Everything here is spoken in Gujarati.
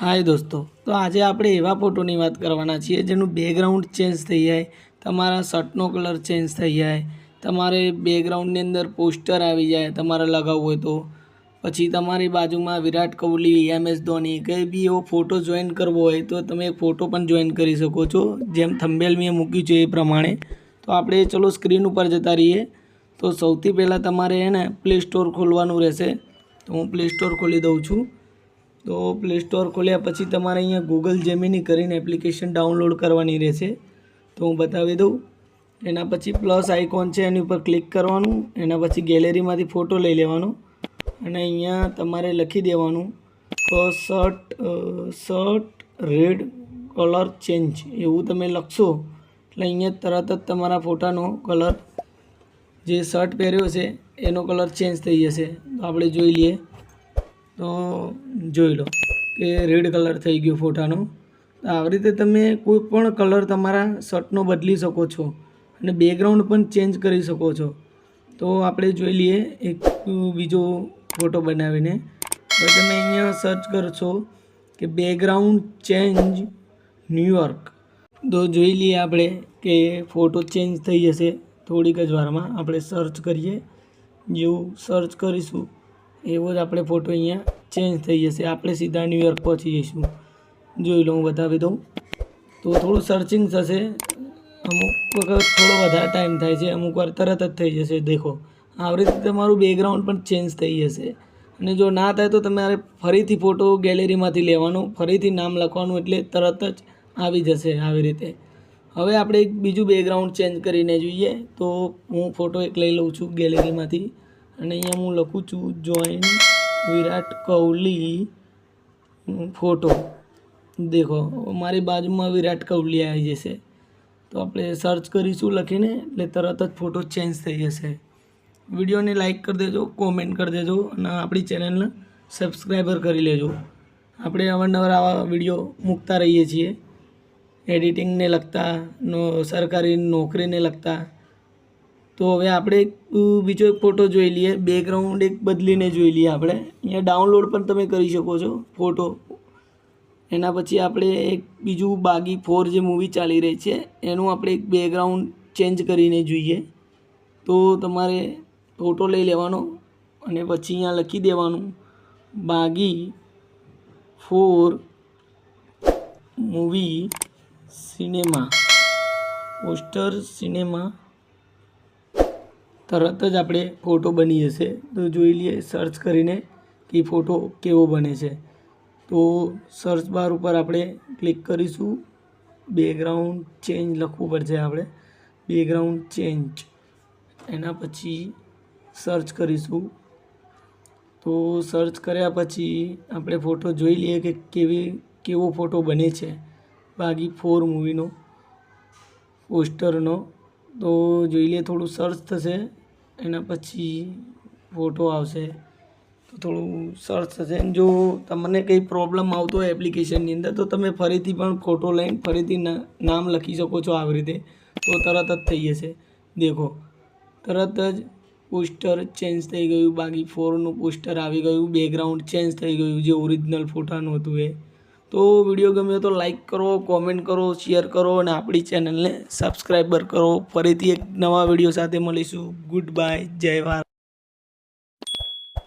હાય દોસ્તો, તો આજે આપણે એવા ફોટોની વાત કરવાના છીએ જેનું બેકગ્રાઉન્ડ ચેન્જ થઈ જાય, તમારા શર્ટનો કલર ચેન્જ થઈ જાય, તમારે બેકગ્રાઉન્ડની અંદર પોસ્ટર આવી જાય તમારે લગાવવું હોય તો. પછી તમારી બાજુમાં વિરાટ કોહલી એમ એસ ધોની કંઈ બી એવો ફોટો જોઈન કરવો હોય તો તમે ફોટો પણ જોઈન કરી શકો છો, જેમ થંબેલ મેં મૂક્યું છે એ પ્રમાણે. તો આપણે ચલો સ્ક્રીન ઉપર જતા રહીએ. તો સૌથી પહેલાં તમારે એને પ્લે સ્ટોર ખોલવાનું રહેશે. તો હું પ્લે સ્ટોર ખોલી દઉં છું. તો પ્લે સ્ટોર ખોલ્યા પછી તમારે અહીંયા ગૂગલ જેમિની કરીને એપ્લિકેશન ડાઉનલોડ કરવાની રહેશે. તો હું બતાવી દઉં. એના પછી પ્લસ આઇકોન છે એની ઉપર ક્લિક કરવાનું. એના પછી ગેલેરીમાંથી ફોટો લઈ લેવાનો. અને અહીંયા તમારે લખી દેવાનું. Shirt shirt red colour change એવું તમે લખશો એટલે અહીંયા તરત જ તમારા ફોટાનો કલર જે શર્ટ પહેર્યો છે, એનો કલર ચેન્જ થઈ જશે. તો આપણે જોઈ લઈએ. તો જોઈ લો કે રેડ કલર થઈ ગયો ફોટાનો. તો આવી રીતે તમે કોઈ પણ કલર તમારા શર્ટનો બદલી શકો છો અને બેકગ્રાઉન્ડ પણ ચેન્જ કરી શકો છો. તો આપણે જોઈ લઈએ એક બીજો ફોટો બનાવીને. હવે તમે અહીંયા સર્ચ કરશો કે બેકગ્રાઉન્ડ ચેન્જ ન્યુયોર્ક તો જોઈ લઈએ આપણે કે ફોટો ચેન્જ થઈ જશે થોડીક જ વારમાં. આપણે સર્ચ કરીએ. જેવું સર્ચ કરીશું. એવો જ આપણે ફોટો અહીંયા ચેન્જ થઈ જશે. આપણે સીધા ન્યુયોર્ક પહોંચી જઈશું. જોઈ લો હું બતાવી દઉં. તો થોડું સર્ચિંગ થશે. અમુક વખત થોડો વધારે ટાઈમ થાય છે. અમુક વાર તરત જ થઈ જશે. દેખો. આવી રીતે તમારું બેકગ્રાઉન્ડ પણ ચેન્જ થઈ જશે. અને જો ના થાય તો તમારે ફરીથી ફોટો ગેલેરીમાંથી લેવાનો. ફરીથી નામ લખવાનું એટલે તરત જ આવી જશે આવી રીતે. હવે આપણે એક બીજું બેકગ્રાઉન્ડ ચેન્જ કરીને જોઈએ. તો હું ફોટો એક લઈ લઉં છું ગેલેરીમાંથી અને અહીંયા હું લખું છું જોઈન વિરાટ કોહલી ફોટો દેખો, મારી બાજુમાં વિરાટ કોહલી આવી જશે. તો આપણે સર્ચ કરીશું લખીને, એટલે તરત જ ફોટો ચેન્જ થઈ જશે. વિડીયોને લાઇક કરી દેજો કોમેન્ટ કરી દેજો, અને આપણી ચેનલને સબસ્ક્રાઈબર કરી લેજો. આપણે અવારનવાર આવા વીડિયો મૂકતા રહીએ છીએ. એડિટિંગને લગતા, નો, સરકારી નોકરીને લગતા. તો હવે આપણે એક બીજો એક ફોટો જોઈ લઈએ. બેકગ્રાઉન્ડ એક બદલીને જોઈ લઈએ આપણે. અહીંયા ડાઉનલોડ પણ તમે કરી શકો છો ફોટો એના પછી આપણે એક બીજું બાગી ફોર જે મૂવી ચાલી રહી છે, એનું આપણે એક બેકગ્રાઉન્ડ ચેન્જ કરીને જોઈએ. તો તમારે ફોટો લઈ લેવાનો અને પછી અહીંયા લખી દેવાનું, Baaghi four movie cinema poster cinema તરત જ આપણે ફોટો બની જશે. તો જોઈ લઈએ સર્ચ કરીને કે ફોટો કેવો બને છે. તો સર્ચ બાર ઉપર આપણે ક્લિક કરીશું. બેકગ્રાઉન્ડ ચેન્જ લખવું પડશે આપણે. બેકગ્રાઉન્ડ ચેન્જ એના પછી સર્ચ કરીશું. તો સર્ચ કર્યા પછી આપણે ફોટો જોઈ લઈએ કે કેવી, કેવો ફોટો બને છે. બાગી ફોર મૂવીનો પોસ્ટરનો તો જોઈ લઈએ થોડું સર્ચ થશે, એના પછી ફોટો આવશે. તો થોડું સર્ચ થશે. જો તમને કંઈ પ્રોબ્લેમ આવતો હોય એપ્લિકેશનની અંદર, તો તમે ફરીથી પણ ફોટો લઈને ફરીથી નામ લખી શકો છો આવી રીતે. તો તરત જ થઈ જશે. દેખો, તરત જ પોસ્ટર ચેન્જ થઈ ગયું. બાકી ફોરનું પોસ્ટર આવી ગયું. બેકગ્રાઉન્ડ ચેન્જ થઈ ગયું. જે ઓરિજિનલ ફોટાનું હતું એ. તો વીડિયો ગમ્યો તો લાઇક કરો કોમેન્ટ કરો શેર કરો અને આપણી ચેનલને સબસ્ક્રાઈબર કરો. ફરીથી એક નવા વીડિયો સાથે મળીશું. ગુડ બાય જય ભારત.